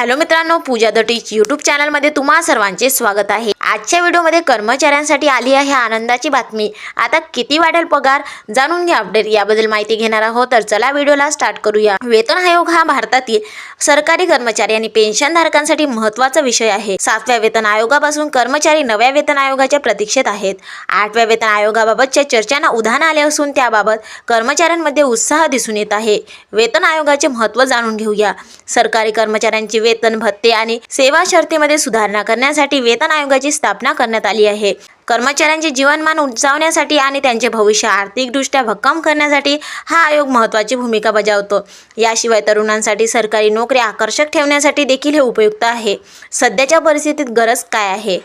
Hello मित्रांनो पूजा the teach YouTube चॅनलमध्ये तुम्हा सर्वांचे स्वागत आहे. आजच्या व्हिडिओमध्ये कर्मचाऱ्यांसाठी आली आहे आनंदाची बातमी. आता किती वाढेल पगार? जाणून घ्या अपडेट. याबद्दल माहिती घेणार आहोत तर चला व्हिडिओला स्टार्ट करूया. वेतन आयोग हा भारतातील सरकारी कर्मचारी आणि पेन्शनधारकांसाठी महत्त्वाचा विषय आहे. सातव्या वेतन आयोगापासून कर्मचारी नव्या वेतन आयोगाच्या प्रतीक्षेत आहेत. आठव्या वेतन आयोगाबाबतच्या चर्चांना उधाण आले असून त्याबाबत कर्मचाऱ्यांमध्ये उत्साह दिसून येत आहे. वेतन आयोगाचे महत्त्व जाणून घेऊया. सरकारी कर्मचाऱ्यांचे वेतन भत्ते आणि सेवा शर्तीमध्ये सुधारणा करण्यासाठी वेतन आयोगाची स्थापना करण्यात आली आहे. कर्मचाऱ्यांचे जीवनमान उंचावण्यासाठी आणि त्यांचे भविष्य आर्थिकदृष्ट्या भक्कम करण्यासाठी हा आयोग महत्त्वाची भूमिका बजावतो. याशिवाय तरुणांसाठी सरकारी नोकरी आकर्षक ठेवण्यासाठी देखील हे उपयुक्त आहे. सध्याच्या परिस्थितीत गरज काय आहे?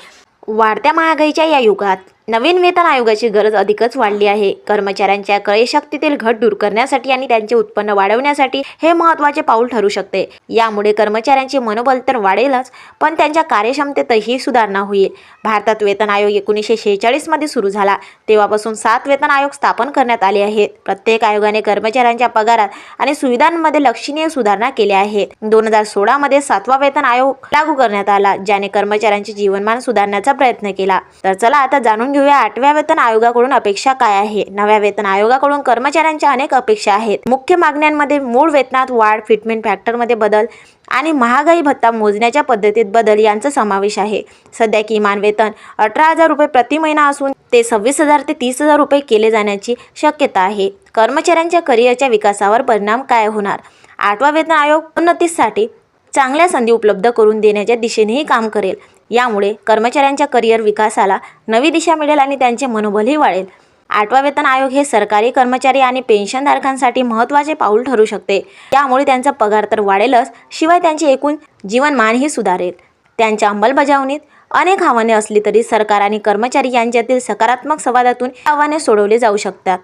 वाढत्या महागाईच्या या युगात नवीन वेतन आयोगाची गरज अधिकच वाढली आहे. कर्मचाऱ्यांच्या क्रयशक्तीतील घट दूर करण्यासाठी आणि त्यांचे उत्पन्न वाढवण्यासाठी हे महत्त्वाचे पाऊल ठरू शकते. यामुळे कर्मचाऱ्यांचे मनोबल तर वाढेलच पण त्यांच्या कार्यक्षमतेतही सुधारणा होईल. भारतात वेतन आयोग एकोणीसशे शेहेचाळीसमध्ये सुरू झाला. तेव्हापासून सात वेतन आयोग स्थापन करण्यात आले आहेत. प्रत्येक आयोगाने कर्मचाऱ्यांच्या पगारात आणि सुविधांमध्ये लक्षणीय सुधारणा केल्या आहेत. दोन हजार सोळामध्ये सातवा वेतन आयोग लागू करण्यात आला ज्याने कर्मचाऱ्यांचे जीवनमान सुधारण्याचा प्रयत्न केला. तर चला आता जाणून घेऊया. आठव्या वेतन आयोगाकडून अपेक्षा काय आहे? नव्या वेतन आयोगाकडून कर्मचाऱ्यांच्या अनेक अपेक्षा आहेत. मुख्य मागण्यांमध्ये मूळ वेतनात वाढ फिटमेंट फॅक्टरमध्ये बदल आणि महागाई भत्ता मोजण्याच्या पद्धतीत बदल यांचा समावेश आहे. सध्या किमान वेतन अठरा हजार रुपये प्रति महिना असून ते सव्वीस हजार ते तीस हजार रुपये केले जाण्याची शक्यता आहे. कर्मचाऱ्यांच्या करिअरच्या विकासावर परिणाम काय होणार? आठवा वेतन आयोग उन्नतीसाठी चांगल्या संधी उपलब्ध करून देण्याच्या दिशेनेही काम करेल. यामुळे कर्मचाऱ्यांच्या करिअर विकासाला नवी दिशा मिळेल आणि त्यांचे मनोबलही वाढेल. आठवा वेतन आयोग हे सरकारी कर्मचारी आणि पेन्शनधारकांसाठी महत्त्वाचे पाऊल ठरू शकते. यामुळे त्यांचा पगार तर वाढेलच शिवाय त्यांचे एकूण जीवनमानही सुधारेल. त्यांच्या अंमलबजावणीत अनेक आव्हाने असली तरी सरकार आणि कर्मचारी यांच्यातील सकारात्मक संवादातून आव्हाने सोडवली जाऊ शकतात.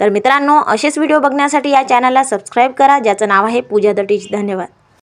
तर मित्रांनो असेच व्हिडिओ बघण्यासाठी या चॅनलला सबस्क्राईब करा ज्याचं नाव आहे पूजा द टीच धन्यवाद.